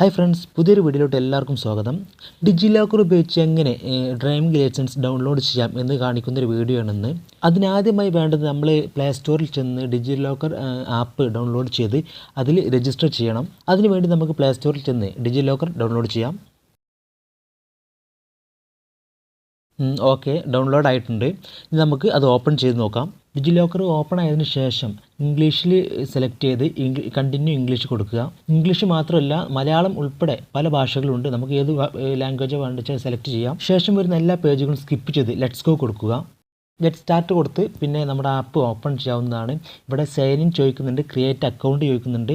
Hi friends പുതിയൊരു വീഡിയോയിലോട്ട് എല്ലാവർക്കും സ്വാഗതം. ഡിജി ലോക്കർ ഉപയോഗിച്ച് എങ്ങനെ ഡ്രൈവിംഗ് ലൈസൻസ് ഡൗൺലോഡ് ചെയ്യാം എന്ന് കാണിക്കുന്ന ഒരു വീഡിയോ ആണെന്ന്. അതിനാദ്യമായി വേണ്ടത് നമ്മൾ പ്ലേ സ്റ്റോറിൽ ചെന്ന് ഡിജി ലോക്കർ ആപ്പ് ഡൗൺലോഡ് ചെയ്ത് അതിൽ രജിസ്റ്റർ ചെയ്യണം. അതിനുവേണ്ടി നമുക്ക് പ്ലേ സ്റ്റോറിൽ ചെന്ന് ഡിജി ലോക്കർ ഡൗൺലോഡ് ചെയ്യാം ഓക്കെ ഡൗൺലോഡ് ആയിട്ടുണ്ട്. നമുക്ക് അത് ഓപ്പൺ ചെയ്ത് നോക്കാം. ഡിജി ലോക്കർ ഓപ്പൺ ആയതിനു ശേഷം ഇംഗ്ലീഷിൽ സെലക്ട് ചെയ്ത് കണ്ടിന്യൂ ഇംഗ്ലീഷ് കൊടുക്കുക. ഇംഗ്ലീഷ് മാത്രമല്ല മലയാളം ഉൾപ്പെടെ പല ഭാഷകളുണ്ട്. നമുക്ക് ഏത് ലാംഗ്വേജ് വേണ്ടിച്ചാൽ സെലക്ട് ചെയ്യാം. ശേഷം വരുന്ന എല്ലാ പേജുകളും സ്കിപ്പ് ചെയ്ത് ലെറ്റ്സ് ഗോ കൊടുക്കുക. ലെറ്റ് സ്റ്റാർട്ട് കൊടുത്ത് പിന്നെ നമ്മുടെ ആപ്പ് ഓപ്പൺ ചെയ്യാവുന്നതാണ്. ഇവിടെ സൈൻ ഇൻ ചോദിക്കുന്നുണ്ട് ക്രിയേറ്റ് അക്കൗണ്ട് ചോദിക്കുന്നുണ്ട്.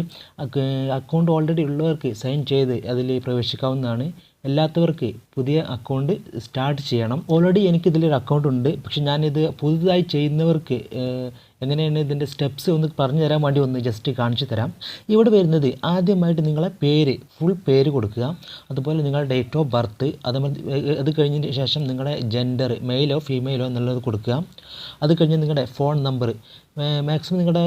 അക്കൗണ്ട് ഓൾറെഡി ഉള്ളവർക്ക് സൈൻ ചെയ്ത് അതിൽ പ്രവേശിക്കാവുന്നതാണ്. അല്ലാത്തവർക്ക് പുതിയ അക്കൗണ്ട് സ്റ്റാർട്ട് ചെയ്യണം. ഓൾറെഡി എനിക്കിതിലൊരു അക്കൗണ്ട് ഉണ്ട്. പക്ഷെ ഞാനിത് പുതുതായി ചെയ്യുന്നവർക്ക് എങ്ങനെയാണ് ഇതിന്റെ സ്റ്റെപ്സ് ഒന്ന് പറഞ്ഞു തരാൻ വേണ്ടി ഒന്ന് ജസ്റ്റ് കാണിച്ചു തരാം. ഇവിടെ വരുന്നത് ആദ്യമായിട്ട് നിങ്ങളെ പേര് ഫുൾ പേര് കൊടുക്കുക. അതുപോലെ നിങ്ങളുടെ ഡേറ്റ് ഓഫ് ബർത്ത് അത് അത് കഴിഞ്ഞതിന് ശേഷം നിങ്ങളുടെ ജെൻഡർ മെയിലോ ഫീമെയിലോ എന്നുള്ളത് കൊടുക്കുക. അത് കഴിഞ്ഞ് നിങ്ങളുടെ ഫോൺ നമ്പർ മാക്സിമം നിങ്ങളുടെ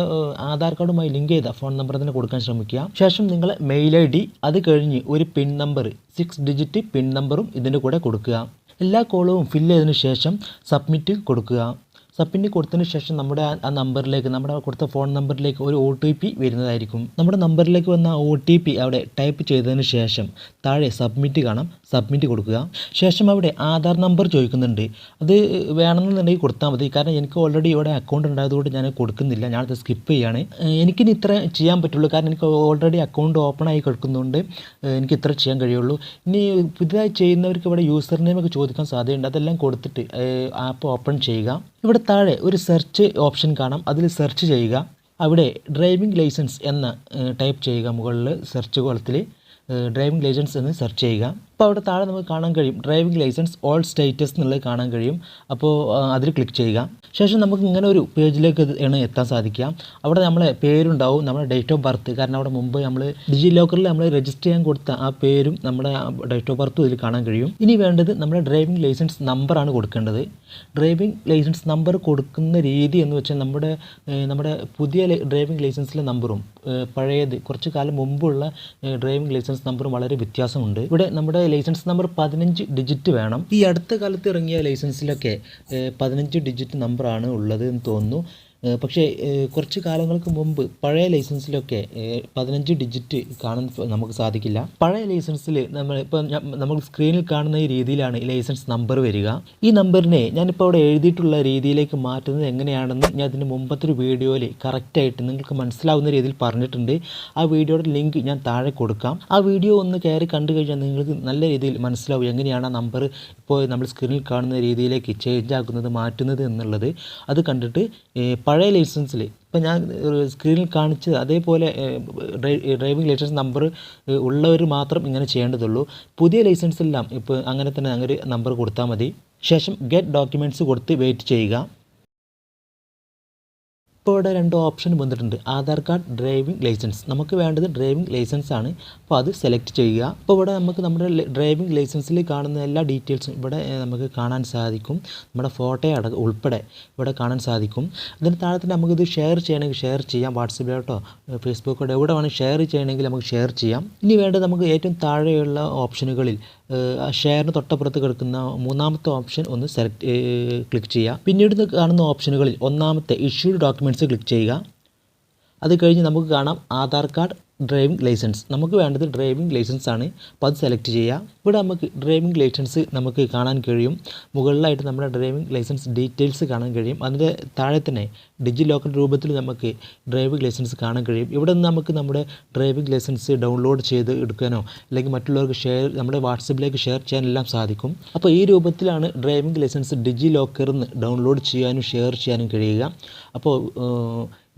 ആധാർ കാർഡുമായി ലിങ്ക് ചെയ്ത ഫോൺ നമ്പർ തന്നെ കൊടുക്കാൻ ശ്രമിക്കുക. ശേഷം നിങ്ങളെ മെയിൽ ഐ ഡി അത് കഴിഞ്ഞ് ഒരു PIN number six digit PIN നമ്പറും ഇതിന്റെ കൂടെ കൊടുക്കുക. എല്ലാ കോളവും ഫില്ല് ചെയ്തതിനു ശേഷം സബ്മിറ്റ് കൊടുക്കുക. സബ്മിറ്റ് കൊടുത്തതിന് ശേഷം നമ്മുടെ ആ നമ്പറിലേക്ക് നമ്മുടെ കൊടുത്ത ഫോൺ നമ്പറിലേക്ക് ഒരു ഒ ടി പി വരുന്നതായിരിക്കും. നമ്മുടെ നമ്പറിലേക്ക് വന്ന ഒ ടി പി അവിടെ ടൈപ്പ് ചെയ്തതിന് ശേഷം താഴെ സബ്മിറ്റ് കാണാം സബ്മിറ്റ് കൊടുക്കുക. ശേഷം അവിടെ ആധാർ നമ്പർ ചോദിക്കുന്നുണ്ട്. അത് വേണമെന്നുണ്ടെങ്കിൽ കൊടുത്താൽ മതി. കാരണം എനിക്ക് ഓൾറെഡി ഇവിടെ അക്കൗണ്ട് ഉണ്ടായതുകൊണ്ട് ഞാൻ കൊടുക്കുന്നില്ല. ഞാനത് സ്കിപ്പ് ചെയ്യുകയാണ് എനിക്കിനി ഇത്ര ചെയ്യാൻ പറ്റുള്ളൂ. കാരണം എനിക്ക് ഓൾറെഡി അക്കൗണ്ട് ഓപ്പൺ ആയി കിടക്കുന്നതുകൊണ്ട് എനിക്ക് ഇത്ര ചെയ്യാൻ കഴിയുള്ളൂ. ഇനി പുതിയതായി ചെയ്യുന്നവർക്ക് ഇവിടെ യൂസർ നെയിമൊക്കെ ചോദിക്കാൻ സാധ്യതയുണ്ട്. അതെല്ലാം കൊടുത്തിട്ട് ആപ്പ് ഓപ്പൺ ചെയ്യുക. ഇവിടെ താഴെ ഒരു സെർച്ച് ഓപ്ഷൻ കാണാം. അതിൽ സെർച്ച് ചെയ്യുക. അവിടെ ഡ്രൈവിംഗ് ലൈസൻസ് എന്ന് ടൈപ്പ് ചെയ്യുക. മുകളിൽ സെർച്ച് കോളത്തിൽ ഡ്രൈവിംഗ് ലൈസൻസ് എന്ന് സെർച്ച് ചെയ്യുക. അപ്പോൾ അവിടെ താഴെ നമുക്ക് കാണാൻ കഴിയും. ഡ്രൈവിംഗ് ലൈസൻസ് ഓൾ സ്റ്റേറ്റസ് എന്നുള്ളത് കാണാൻ കഴിയും. അപ്പോൾ അതിൽ ക്ലിക്ക് ചെയ്യുക. ശേഷം നമുക്ക് ഇങ്ങനെ ഒരു പേജിലേക്ക് ആണ് എത്താൻ സാധിക്കുക. അവിടെ നമ്മളെ പേരുണ്ടാവും നമ്മുടെ ഡേറ്റ് ഓഫ് ബർത്ത് കാരണം അവിടെ മുമ്പ് നമ്മൾ ഡിജി ലോക്കറിൽ നമ്മൾ രജിസ്റ്റർ ചെയ്യാൻ കൊടുത്ത ആ പേരും നമ്മുടെ ഡേറ്റ് ഓഫ് ബർത്തും ഇതിൽ കാണാൻ കഴിയും. ഇനി വേണ്ടത് നമ്മുടെ ഡ്രൈവിംഗ് ലൈസൻസ് നമ്പറാണ് കൊടുക്കേണ്ടത്. ഡ്രൈവിംഗ് ലൈസൻസ് നമ്പർ കൊടുക്കുന്ന രീതി എന്ന് വെച്ചാൽ നമ്മുടെ നമ്മുടെ പുതിയ ഡ്രൈവിംഗ് ലൈസൻസിലെ നമ്പറും പഴയത് കുറച്ച് കാലം മുമ്പുള്ള ഡ്രൈവിംഗ് ലൈസൻസ് നമ്പറും വളരെ വ്യത്യാസമുണ്ട്. ഇവിടെ നമ്മുടെ ലൈസൻസ് നമ്പർ പതിനഞ്ച് ഡിജിറ്റ് വേണം. ഈ അടുത്ത കാലത്ത് ഇറങ്ങിയ ലൈസൻസിലൊക്കെ പതിനഞ്ച് ഡിജിറ്റ് നമ്പറാണ് ഉള്ളത് എന്ന് തോന്നുന്നു. പക്ഷേ കുറച്ച് കാലങ്ങൾക്ക് മുമ്പ് പഴയ ലൈസൻസിലൊക്കെ പതിനഞ്ച് ഡിജിറ്റ് കാണാൻ നമുക്ക് സാധിക്കില്ല. പഴയ ലൈസൻസിൽ നമ്മൾ ഇപ്പം നമ്മൾ സ്ക്രീനിൽ കാണുന്ന ഈ രീതിയിലാണ് ലൈസൻസ് നമ്പർ വരിക. ഈ നമ്പറിനെ ഞാനിപ്പോൾ അവിടെ എഴുതിയിട്ടുള്ള രീതിയിലേക്ക് മാറ്റുന്നത് എങ്ങനെയാണെന്ന് ഞാൻ അതിന്റെ മുമ്പത്തെ ഒരു വീഡിയോയിൽ കറക്റ്റായിട്ട് നിങ്ങൾക്ക് മനസ്സിലാവുന്ന രീതിയിൽ പറഞ്ഞിട്ടുണ്ട്. ആ വീഡിയോയുടെ ലിങ്ക് ഞാൻ താഴെ കൊടുക്കാം. ആ വീഡിയോ ഒന്ന് കയറി കണ്ടു കഴിഞ്ഞാൽ നിങ്ങൾക്ക് നല്ല രീതിയിൽ മനസ്സിലാവും എങ്ങനെയാണ് ആ നമ്പർ ഇപ്പോൾ നമ്മൾ സ്ക്രീനിൽ കാണുന്ന രീതിയിലേക്ക് ചേഞ്ച് ആക്കുന്നത് മാറ്റുന്നത് എന്നുള്ളത്. അത് കണ്ടിട്ട് പഴയ ലൈസൻസിൽ ഇപ്പം ഞാൻ സ്ക്രീനിൽ കാണിച്ചത് അതേപോലെ ഡ്രൈവിംഗ് ലൈസൻസ് നമ്പർ ഉള്ളവർ മാത്രം ഇങ്ങനെ ചെയ്യേണ്ടതുള്ളൂ. പുതിയ ലൈസൻസ് എല്ലാം ഇപ്പോൾ അങ്ങനെ തന്നെ അങ്ങനെ നമ്പർ കൊടുത്താൽ മതി. ശേഷം ഗെറ്റ് ഡോക്യുമെന്റ്സ് കൊടുത്ത് വെയിറ്റ് ചെയ്യുക. ഇപ്പോൾ ഇവിടെ രണ്ട് ഓപ്ഷൻ വന്നിട്ടുണ്ട്. ആധാർ കാർഡ് ഡ്രൈവിംഗ് ലൈസൻസ് നമുക്ക് വേണ്ടത് ഡ്രൈവിംഗ് ലൈസൻസ് ആണ്. അപ്പോൾ അത് സെലക്ട് ചെയ്യുക. അപ്പോൾ ഇവിടെ നമുക്ക് നമ്മുടെ ഡ്രൈവിംഗ് ലൈസൻസിൽ കാണുന്ന എല്ലാ ഡീറ്റെയിൽസും ഇവിടെ നമുക്ക് കാണാൻ സാധിക്കും. നമ്മുടെ ഫോട്ടോ അടക്കം ഉൾപ്പെടെ ഇവിടെ കാണാൻ സാധിക്കും. അതിന് താഴെ തന്നെ നമുക്കിത് ഷെയർ ചെയ്യണമെങ്കിൽ ഷെയർ ചെയ്യാം. വാട്സപ്പിലോട്ടോ ഫേസ്ബുക്കോട്ടോ എവിടെ വേണമെങ്കിൽ ഷെയർ ചെയ്യണമെങ്കിൽ നമുക്ക് ഷെയർ ചെയ്യാം. ഇനി വേണ്ടത് നമുക്ക് ഏറ്റവും താഴെയുള്ള ഓപ്ഷനുകളിൽ ഷെയറിന് തൊട്ടപ്പുറത്ത് കിടക്കുന്ന മൂന്നാമത്തെ ഓപ്ഷൻ ഒന്ന് സെലക്ട് ക്ലിക്ക് ചെയ്യുക. പിന്നീട് കാണുന്ന ഓപ്ഷനുകളിൽ ഒന്നാമത്തെ ഇഷ്യൂഡ് ഡോക്യുമെന്റ്സ് ക്ലിക്ക് ചെയ്യുക. അത് കഴിഞ്ഞ് നമുക്ക് കാണാം ആധാർ കാർഡ് ഡ്രൈവിംഗ് ലൈസൻസ് നമുക്ക് വേണ്ടത് ഡ്രൈവിംഗ് ലൈസൻസ് ആണ്. അപ്പോൾ അത് സെലക്ട് ചെയ്യുക. ഇവിടെ നമുക്ക് ഡ്രൈവിംഗ് ലൈസൻസ് നമുക്ക് കാണാൻ കഴിയും. മുകളിലായിട്ട് നമ്മുടെ ഡ്രൈവിംഗ് ലൈസൻസ് ഡീറ്റെയിൽസ് കാണാൻ കഴിയും. അതിന്റെ താഴെ തന്നെ ഡിജി ലോക്കർ രൂപത്തിൽ നമുക്ക് ഡ്രൈവിംഗ് ലൈസൻസ് കാണാൻ കഴിയും. ഇവിടെ നിന്ന് നമുക്ക് നമ്മുടെ ഡ്രൈവിംഗ് ലൈസൻസ് ഡൗൺലോഡ് ചെയ്ത് എടുക്കാനോ അല്ലെങ്കിൽ മറ്റുള്ളവർക്ക് ഷെയർ നമ്മുടെ വാട്സപ്പിലേക്ക് ഷെയർ ചെയ്യാനെല്ലാം സാധിക്കും. അപ്പോൾ ഈ രൂപത്തിലാണ് ഡ്രൈവിംഗ് ലൈസൻസ് ഡിജി ലോക്കറിൽ നിന്ന് ഡൗൺലോഡ് ചെയ്യാനും ഷെയർ ചെയ്യാനും കഴിയുക. അപ്പോൾ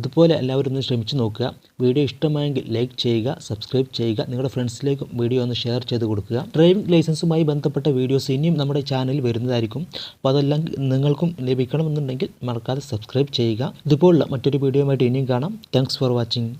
ഇതുപോലെ എല്ലാവരും ഒന്ന് ശ്രമിച്ചു നോക്കുക. വീഡിയോ ഇഷ്ടമായെങ്കിൽ ലൈക്ക് ചെയ്യുക സബ്സ്ക്രൈബ് ചെയ്യുക നിങ്ങളുടെ ഫ്രണ്ട്സിലേക്കും വീഡിയോ ഒന്ന് ഷെയർ ചെയ്ത് കൊടുക്കുക. ഡ്രൈവിംഗ് ലൈസൻസുമായി ബന്ധപ്പെട്ട വീഡിയോസ് ഇനിയും നമ്മുടെ ചാനലിൽ വരുന്നതായിരിക്കും. അപ്പോൾ അതെല്ലാം നിങ്ങൾക്കും ലഭിക്കണമെന്നുണ്ടെങ്കിൽ മറക്കാതെ സബ്സ്ക്രൈബ് ചെയ്യുക. ഇതുപോലുള്ള മറ്റൊരു വീഡിയോയുമായിട്ട് ഇനിയും കാണാം. Thanks for watching